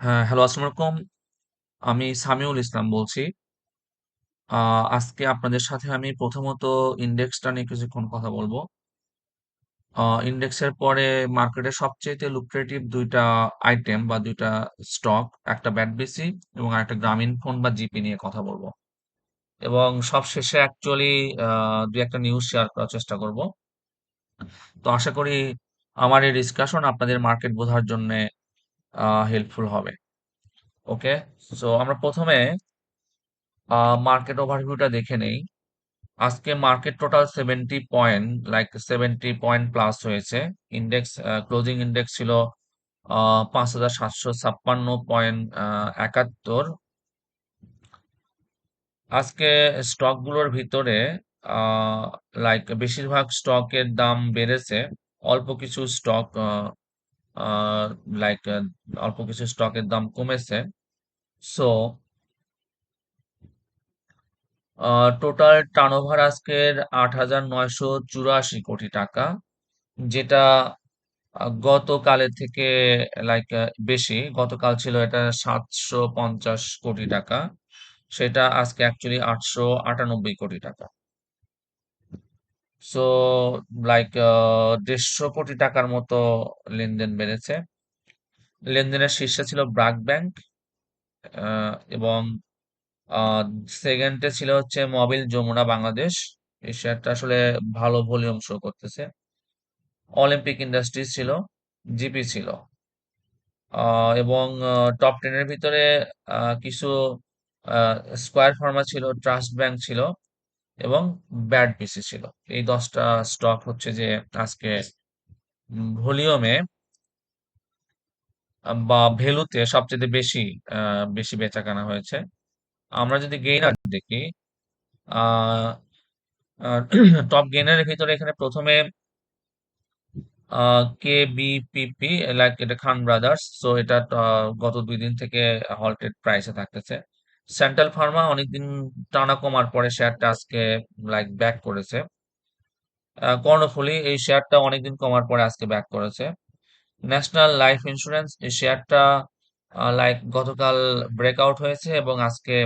হ্যাঁ, হ্যালো আসসালামু আলাইকুম। আমি সামিউল ইসলাম বলছি। আজকে আপনাদের সাথে আমি প্রথমত ইনডেক্সটা নিয়ে কিছুক্ষণ কথা বলব। ইনডেক্সের পরে মার্কেটে সবচাইতে লুক্রেটিভ ২ টা আইটেম বা ২ টা স্টক, একটা ব্যাট-বিসি এবং আরেকটা গ্রামীণফোন বা জিপি নিয়ে কথা বলব। এবং সবশেষে অ্যাকচুয়ালি আ ২-১ টা নিউজ শেয়ার করার চেষ্টা করব। তো আশা করি আমার এই ডিসকাশন আপনাদের মার্কেট বোঝার জন্যে হেল্পফুল হবে। ওকে? সো আমরা ১ম এ আ মার্কেট ওভারভিউটা দেখে নেই। আজকে market total 70 point like 70 point plus হয়েছে। ইন্ডেক্স ক্লোজিং ইন্ডেক্স ছিল পাঁচ হাজার সাতশো ছাপ্পান্ন পয়েন্ট ৭১ আজকে স্টকগুলোর ভিতরে লাইক বেশিরভাগ স্টকের দাম বেড়েছে। অল্প কিছু স্টক লাইক অল্প কিছু স্টকের দাম কমেছে। সো টোটাল টার্নওভার আজকের ৮,৯৮৪ কোটি টাকা। যেটা গতকালের থেকে লাইক বেশি। গতকাল ছিল এটা ৭৫০ কোটি টাকা। সেটা আজকে অ্যাকচুয়ালি ৮৯৮ কোটি টাকা। সো লাইক আ ১৫০ কোটি টাকার মতো লেনদেন বেড়েছে। লেনদেনের শীর্ষে ছিল ব্র্যাক ব্যাংক এবং সেকেন্ডে ছিল হচ্ছে মবিল যমুনা বাংলাদেশ। এই শেয়ারটা আসলে ভালো ভলিউম শো করতেছে। অলিম্পিক ইন্ডাস্ট্রিজ ছিল, জিপি ছিল। এবং টপ টেনের ভিতরে কিছু স্কয়ার ফার্মা ছিল, ট্রাস্ট ব্যাংক ছিল এবং ব্যাট-বিসি ছিল। এই দশটা স্টক হচ্ছে যে আজকে উম ভলিউমে বা ভ্যালুতে সবচেয়ে বেশি বেশি বেচাকেনা হয়েছে। আমরা যদি গেইনার দেখি, টপ গেইনার এর ভিতরে এখানে ১ম এ আ কেবিপিপি লাইক এটা খান ব্রাদার্স। সো এটা গত দুই দিন থেকে হল্টেড প্রাইস থাকতেছে। সেন্ট্রাল ফার্মা অনেকদিন টানা কমার পরে শেয়ারটা আজকে লাইক ব্যাক করেছে। কর্ণফুলী এই শেয়ারটা অনেকদিন কমার পরে আজকে ব্যাক করেছে। ন্যাশনাল লাইফ ইন্স্যুরেন্স এই শেয়ারটা লাইক গতকাল ব্রেকআউট হয়েছে এবং আজকে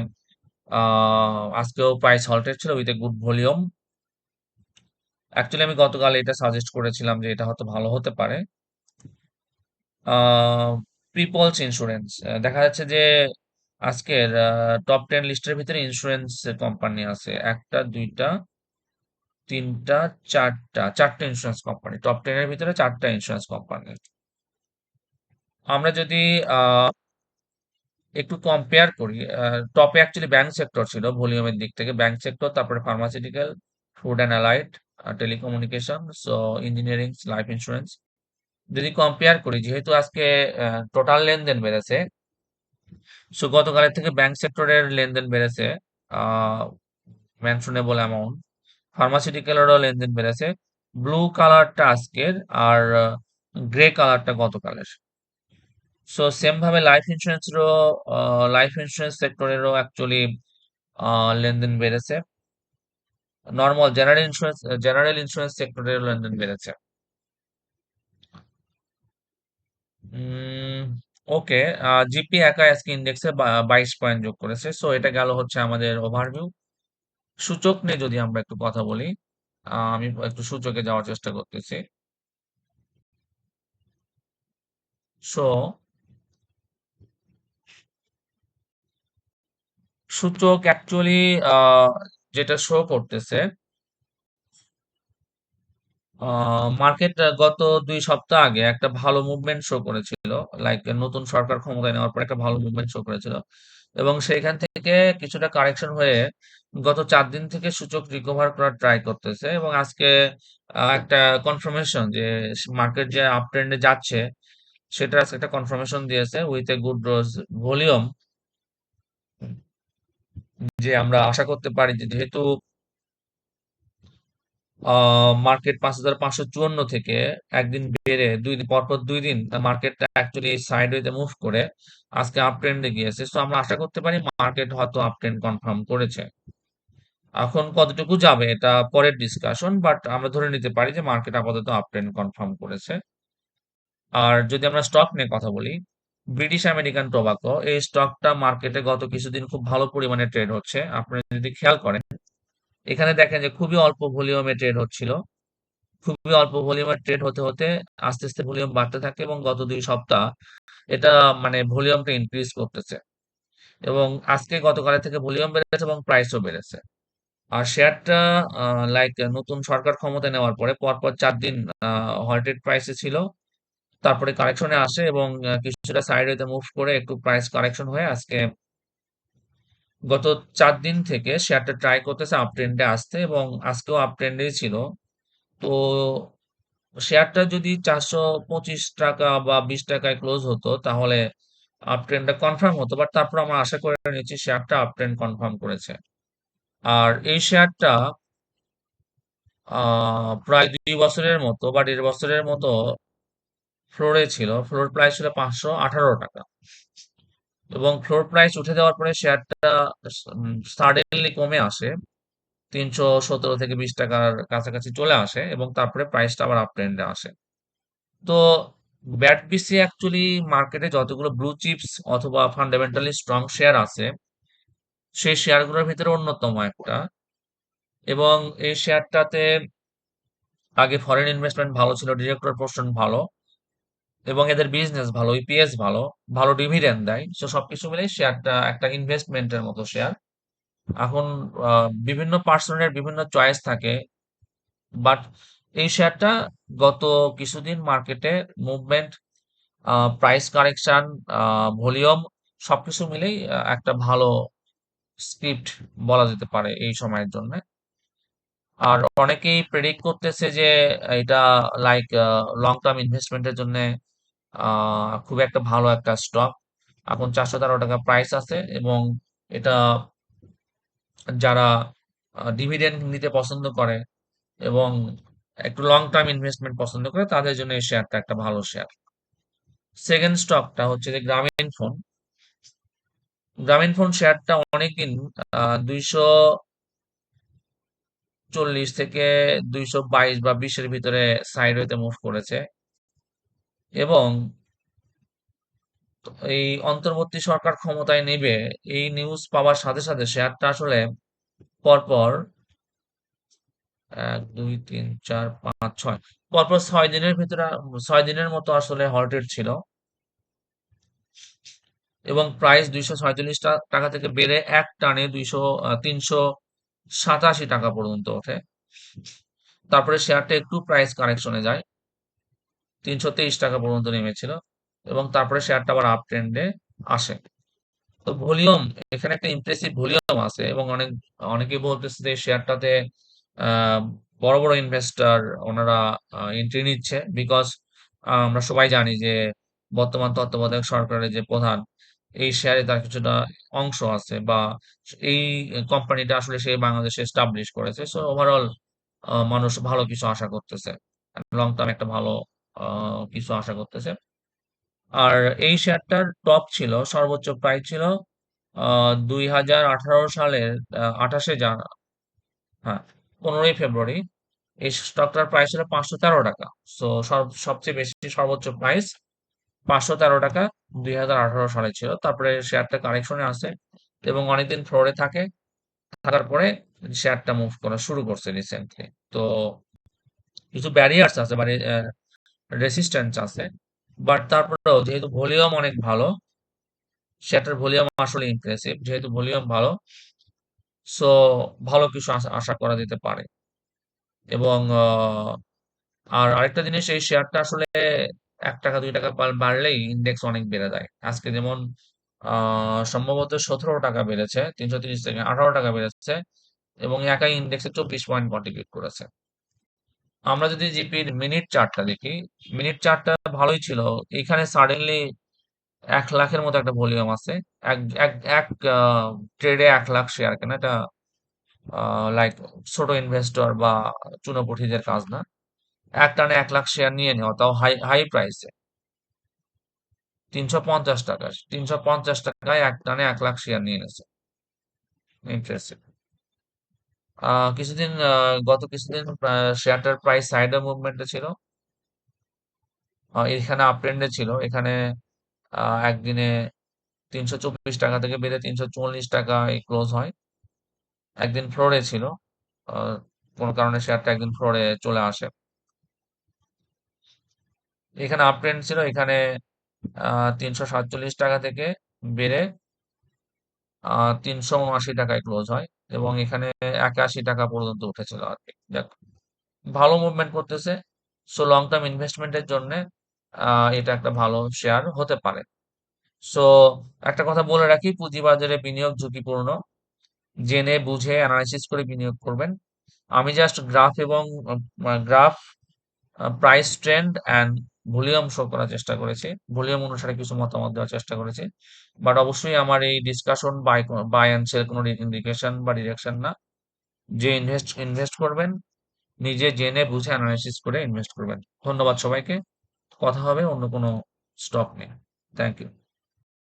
আজকেও প্রাইস হল্টেড ছিল with a good volume. Actually আমি গতকাল এটা সাজেস্ট করেছিলাম যে এটা হয়তো ভালো হতে পারে। পিপলস ইন্স্যুরেন্স দেখা যাচ্ছে যে আজকের টপ টেন লিস্টের ভিতরে ইন্স্যুরেন্স কোম্পানি আছে। ১ টা, ২ টা, ৩ টা, ৪ টা। ৪ টা ইন্সুরেন্স কোম্পানি। টপ 10 এর ভিতরে ৪ টা ইন্সুরেন্স কোম্পানি। আমরা যদি একটু কম্পেয়ার করি, টপে অ্যাকচুয়ালি ব্যাংক সেক্টর ছিল ভলিউমের দিক থেকে। ব্যাংক সেক্টর, তারপরে pharmaceutical, food and allied, telecommunication, so engineering, life insurance যদি কম্পেয়ার করি যেহেতু আজকে টোটাল লেনদেন বেড়েছে। সো গতকালের থেকে ব্যাংক সেক্টরের লেনদেন বেড়েছে মেনশনেবল অ্যামাউন্ট। ফার্মাসিউটিক্যালেরও লেনদেন বেড়েছে। ব্লু কালারটা আজকের আর গ্রে কালারটা গতকালের। সো সেম ভাবে লাইফ ইন্সুরেন্সেরও আ লাইফ ইন্সুরেন্স সেক্টরেরও অ্যাকচুয়ালি লেনদেন বেড়েছে। Normal general insurance general insurance সেক্টরের লেনদেন বেড়েছে। ওকে, জিপি একা আজকে ইনডেক্সে বা ২২ পয়েন্ট যোগ করেছে। সো এটা গেল হচ্ছে আমাদের ওভারভিউ। সূচক নিয়ে যদি আমরা একটু কথা বলি, আমি একটু সূচকে যাওয়ার চেষ্টা করতেছি। সো সূচক অ্যাকচুয়ালি যেটা শো করতেছে মার্কেট গত দুই সপ্তাহ আগে একটা ভালো মুভমেন্ট শো করেছিল। লাইক নতুন সরকার ক্ষমতায় নেওয়ার পর একটা ভালো মুভমেন্ট শো করেছিল। এবং সেইখান থেকে কিছুটা কারেকশন হয়ে গত চার দিন থেকে সূচক রিকভার করার ট্রাই করতেছে এবং আজকে একটা কনফার্মেশন যে মার্কেট যে আপ ট্রেন্ডে যাচ্ছে সেটা আজকে একটা কনফার্মেশন দিয়েছে with a good rose volume. যে আমরা আশা করতে পারি যে যেহেতু মার্কেট ৫৫৫৪ থেকে একদিন বেড়ে ২ দিন, পরপর ২ দিন মার্কেটটা অ্যাকচুয়ালি সাইডওয়েতে মুভ করে আজকে আপ ট্রেন্ড গিয়েছে। সো আমরা আশা করতে পারি মার্কেট হয়তো আপ ট্রেন্ড কনফার্ম করেছে। এখন কতটুকু যাবে এটা পরের ডিসকাশন। বাট আমরা ধরে নিতে পারি যে মার্কেট আপাতত আপ ট্রেন্ড কনফার্ম করেছে। আর যদি আমরা স্টক নিয়ে কথা বলি ব্রিটিশ আমেরিকান টোবাকো এই স্টকটা মার্কেটে গত কিছুদিন খুব ভালো পরিমাণে ট্রেড হচ্ছে আপনি যদি খেয়াল করেন এখানে দেখেন যে খুবই অল্প ভলিউমে ট্রেড হচ্ছিল। খুবই অল্প ভলিউমে ট্রেড হতে হতে আস্তে আস্তে ভলিউম বাড়তে থাকে এবং গত দুই সপ্তাহ এটা মানে ভলিউমটা ইনক্রিজ করতেছে। এবং আজকে গতকালের থেকে ভলিউম বেড়েছে এবং প্রাইসও বেড়েছে। আর শেয়ারটা লাইক নতুন সরকার ক্ষমতা নেওয়ার পরে পরপর চার দিন হল্টেড প্রাইসে ছিল। তারপরে কারেকশনে আসে এবং কিছুটা সাইড হইতে মুভ করে একটু প্রাইস কারেকশন হয়ে আজকে গত চার দিন থেকে শেয়ারটা ট্রাই করতেছে আপ ট্রেন্ডে আসতে এবং আজকেও আপ ট্রেন্ডেই ছিল। তো শেয়ারটা যদি চারশো পঁচিশ টাকা বা বিশ টাকায় ক্লোজ হতো, তাহলে আপ ট্রেন্ডটা কনফার্ম হতো। বাট তারপর আমরা আশা করে নিচ্ছি শেয়ারটা আপ ট্রেন্ড কনফার্ম করেছে। আর এই শেয়ারটা প্রায় দুই বছরের মতো বা দেড় বছরের মতো ফ্লোরে ছিল। ফ্লোর প্রাইস ছিল পাঁচশো আঠারো টাকা। এবং ফ্লোর প্রাইস উঠে যাওয়ার পরে শেয়ারটা সাডেনলি কমে আসে। তিনশো সতেরো থেকে বিশ টাকার কাছাকাছি চলে আসে এবং তারপরে প্রাইসটা আবার আপ ট্রেন্ডে আসে। তো ব্যাট বিসি অ্যাকচুয়ালি মার্কেটে যতগুলো ব্লু চিপস অথবা ফান্ডামেন্টালি স্ট্রং শেয়ার আছে, সেই শেয়ারগুলোর ভিতরে অন্যতম একটা। এবং এই শেয়ারটাতে আগে ফরেন ইনভেস্টমেন্ট ভালো ছিল ডিরেক্টর পোর্শন ভালো। এবং এদের বিজনেস ভালো ইপিএস ভালো ভালো ডিভিডেন্ড দেয়। সো সবকিছু মিলে শেয়ারটা একটা ইনভেস্টমেন্টের মতো শেয়ার এখন বিভিন্ন পার্সনের বিভিন্ন চয়েস থাকে। বাট এই শেয়ারটা গত কিছুদিন মার্কেটে মুভমেন্ট প্রাইস কারেকশন ভলিউম সবকিছু মিলেই একটা ভালো স্ক্রিপ্ট বলা যেতে পারে এই সময়ের জন্য। আর অনেকেই প্রেডিক্ট করতেছে যে, এটা লাইক লং টার্ম ইনভেস্টমেন্টের জন্য খুব একটা ভালো একটা স্টক এখন চারশো তেরো টাকা প্রাইস আছে এবং এটা যারা ডিভিডেন্ড নিতে পছন্দ করে এবং একটু লং টার্ম ইনভেস্টমেন্ট পছন্দ করে, তাদের জন্য এই শেয়ারটা একটা ভালো শেয়ার সেকেন্ড স্টকটা হচ্ছে যে গ্রামীণ ফোন গ্রামীণ ফোন শেয়ারটা অনেকদিন দুইশো চল্লিশ থেকে দুইশো বাইশ বা বিশের ভিতরে সাইড হইতে মুভ করেছে। এবং এই অন্তর্বর্তী সরকার ক্ষমতায় নেবে, এই নিউজ পাওয়ার সাথে সাথে শেয়ারটা আসলে পরপর এক, দুই, তিন, চার, পাঁচ, ছয়, পরপর ছয় দিনের ভিতরে, ছয় দিনের মতো আসলে হল্টেড ছিল। এবং প্রাইস দুইশো ছয়চল্লিশ টাকা থেকে বেড়ে এক টানে দুইশো তিনশো সাতাশি টাকা পর্যন্ত ওঠে। তারপরে শেয়ারটা একটু প্রাইস কারেকশনে যায়। তিনশো তেইশ টাকা পর্যন্ত নেমেছিল এবং তারপরে শেয়ারটা আবার আপ ট্রেন্ডে আসে। তো ভলিউম, এখানে একটা ইমপ্রেসিভ ভলিউম আছে এবং অনেক অনেকে বলতেছে যে শেয়ারটাতে বড় বড় ইনভেস্টর ওনারা এন্ট্রি নিচ্ছে বিকজ আমরা সবাই জানি যে বর্তমান তত্ত্বাবধায়ক সরকারের যে প্রধান, এই শেয়ারে তার কিছুটা অংশ আছে বা এই কোম্পানিটা আসলে সে বাংলাদেশে এস্টাবলিশ করেছে। সো ওভারঅল মানুষ ভালো কিছু আশা করতেছে। লং টার্ম একটা ভালো কিছু আশা করতেছে। আর এই শেয়ারটার টপ ছিল, সর্বোচ্চ প্রাইস ছিল দুই হাজার আঠারো সালের আঠাশে জান হ্যাঁ পনেরোই ফেব্রুয়ারি। এই স্টকটার প্রাইস ছিল পাঁচশো তেরো টাকা। সো সবচেয়ে বেশি সর্বোচ্চ প্রাইস পাঁচশো তেরো টাকা দুই হাজার আঠারো সালে ছিল। তারপরে শেয়ারটা কারেকশনে আসে এবং অনেকদিন ফ্লোরে থাকে। থাকার পরে শেয়ারটা মুভ করা শুরু করছে রিসেন্টলি তো, কিছু ব্যারিয়ার্স আছে মানে রেসিস্ট্যান্স আছে। বাট তারপরেও যেহেতু ভলিউম অনেক ভালো শেয়ারটার ভলিউম আসলে ইমপ্রেসিভ যেহেতু ভলিউম ভালো সো ভালো কিছু আশা করা যেতে পারে। এবং আর আরেকটা জিনিস, এই শেয়ারটা আসলে এক টাকা, দুই টাকা বাড়লেই ইন্ডেক্স অনেক বেড়ে যায়। আজকে যেমন সম্ভবত সতেরো টাকা বেড়েছে, তিনশো তিরিশ থেকে আঠারো টাকা বেড়েছে, এবং একাই ইন্ডেক্সে চব্বিশ পয়েন্ট কন্ট্রিবিউট করেছে। আমরা যদি জিপির মিনিট চার্টটা দেখি, মিনিট চার্টটা ভালোই ছিল। এখানে সাডেনলি এক লাখের মতো একটা ভলিউম আছে। এক এক এক ট্রেডে এক লাখ শেয়ার কেনা? এটা লাইক ছোট ইনভেস্টর বা চুনোপুঠিদের কাজ না। এক টানে এক লাখ শেয়ার নিয়ে নেওয়া, তাও হাই হাই প্রাইসে তিনশো পঞ্চাশ টাকা তিনশো পঞ্চাশ টাকায় এক টানে এক লাখ শেয়ার নিয়ে নিয়েছে। ইন্টারেস্টেড কিছুদিন গত কিছুদিন শেয়ারটার প্রাইস সাইডার মুভমেন্টে ছিল। এখানে আপ ট্রেন্ডে ছিল। এখানে একদিনে তিনশো চব্বিশ টাকা থেকে বেড়ে তিনশো চল্লিশ টাকায় ক্লোজ হয়। একদিন ফ্লোরে ছিল। কোনো কারণে শেয়ারটা একদিন ফ্লোরে চলে আসে। এখানে আপ ট্রেন্ড ছিল। এখানে তিনশো সাতচল্লিশ টাকা থেকে বেড়ে তিনশো উনআশি টাকায় ক্লোজ হয় এবং এখানে একাশি টাকা পর্যন্ত উঠেছিল আর কি। দেখ, ভালো মুভমেন্ট করতেছে সো লং টার্ম ইনভেস্টমেন্টের জন্য এটা একটা ভালো শেয়ার হতে পারে। সো একটা কথা বলে রাখি, পুঁজিবাজারে বিনিয়োগ ঝুঁকিপূর্ণ। জেনে বুঝে অ্যানালাইসিস করে বিনিয়োগ করবেন। আমি জাস্ট গ্রাফ এবং graph price trend and volume show করার চেষ্টা করেছি। ভলিউম অনুসারে কিছু মতামত দেওয়ার চেষ্টা করেছি। বাট অবশ্যই আমার এই discussion buy buy and sell কোনো ইন্ডিকেশন বা ডিরেকশন না। যে ইনভেস্ট ইনভেস্ট করবেন, নিজে জেনে বুঝে অ্যানালাইসিস করে ইনভেস্ট করবেন। ধন্যবাদ সবাইকে। কথা হবে, অন্য কোনো স্টক নিয়ে। Thank you